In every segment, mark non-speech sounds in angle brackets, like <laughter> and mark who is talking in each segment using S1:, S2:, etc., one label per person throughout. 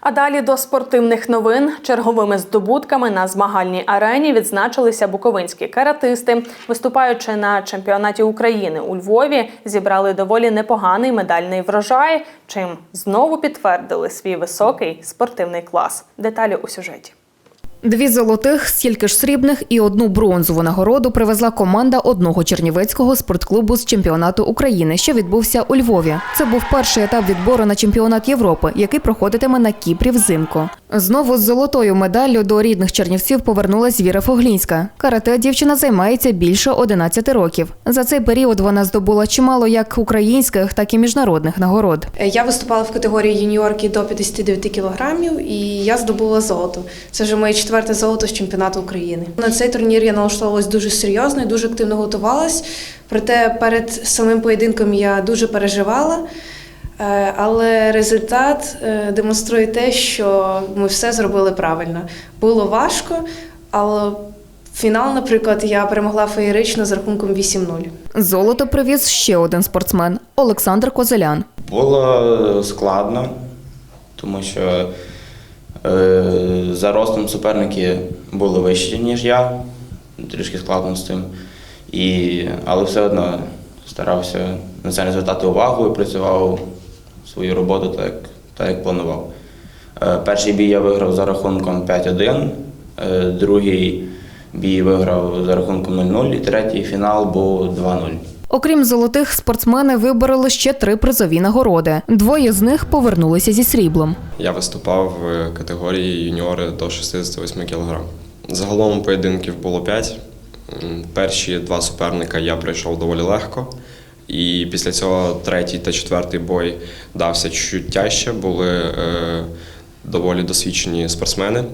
S1: А далі до спортивних новин черговими здобутками на змагальній арені відзначилися буковинські каратисти. Виступаючи на чемпіонаті України у Львові, зібрали доволі непоганий медальний врожай, чим знову підтвердили свій високий спортивний клас. Деталі у сюжеті.
S2: Дві золотих, стільки ж срібних і одну бронзову нагороду привезла команда одного чернівецького спортклубу з чемпіонату України, що відбувся у Львові. Це був перший етап відбору на чемпіонат Європи, який проходитиме на Кіпрі взимку. Знову з золотою медаллю до рідних чернівців повернулась Віра Фоглінська. Карате дівчина займається більше 11 років. За цей період вона здобула чимало як українських, так і міжнародних нагород.
S3: Я виступала в категорії юніорки до 59 кілограмів, і я здобула золото. Це вже моє четверте золото з чемпіонату України. На цей турнір я налаштовувалась дуже серйозно і дуже активно готувалась. Проте перед самим поєдинком я дуже переживала. Е, Але результат е, демонструє те, що ми все зробили правильно. Було важко, але фінал, наприклад, я перемогла феєрично з рахунком 8-0.
S2: Золото привіз ще один спортсмен Олександр Козелян.
S4: Було складно, тому що е, за ростом суперники були вищі, ніж я. Трішки складно з цим. І, але все одно старався на це не звертати увагу і працював свою роботу так, як, так, як планував. Е, перший бій я виграв за рахунком 5-1, е, другий бій виграв за рахунком 0-0, і третій фінал був 2-0.
S2: Окрім золотих, спортсмени вибороли ще три призові нагороди. Двоє з них повернулися зі сріблом.
S5: Я виступав в категорії юніори до 68 кг. Загалом поєдинків було 5. Перші два суперника я пройшов доволі легко. І після цього третій та четвертий бой дався чуть тяжче. Були е, доволі досвідчені спортсмени,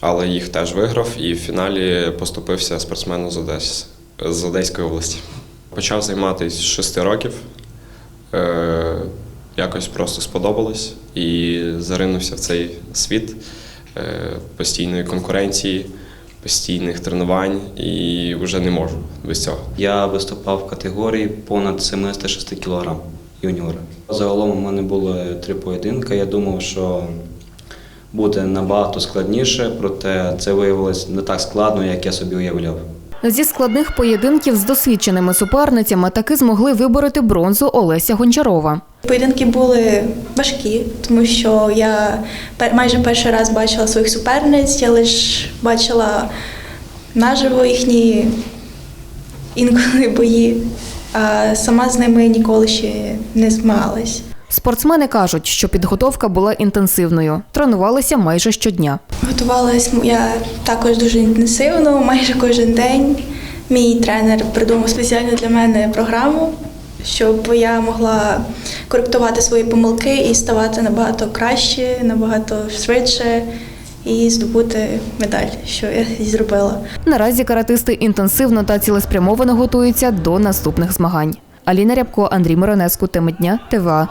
S5: але їх теж виграв. І в фіналі поступився спортсмену з, Одес, з Одеської області. Почав займатися з 6 років. Е, якось просто сподобалось і заринувся в цей світ е, постійної конкуренції, постійних тренувань і вже не можу без цього.
S6: Я виступав в категорії понад 76 кг юніора. Загалом у мене було три поєдинки. Я думав, що буде набагато складніше, проте це виявилось не так складно, як я собі уявляв.
S2: Зі складних поєдинків з досвідченими суперницями таки змогли вибороти бронзу Олеся Гончарова.
S7: Поєдинки були важкі, тому що я майже перший раз бачила своїх суперниць, я лише бачила наживо їхні інколи <laughs> бої, а сама з ними ніколи ще не змагалась.
S2: Спортсмени кажуть, що підготовка була інтенсивною. Тренувалися майже щодня.
S7: Готувалась я також дуже інтенсивно, майже кожен день. Мій тренер придумав спеціально для мене програму, щоб я могла коректувати свої помилки і ставати набагато краще, набагато швидше і здобути медаль, що я зробила.
S2: Наразі каратисти інтенсивно та цілеспрямовано готуються до наступних змагань. Аліна Рябко, Андрій Миронеску, Теми дня, ТВА.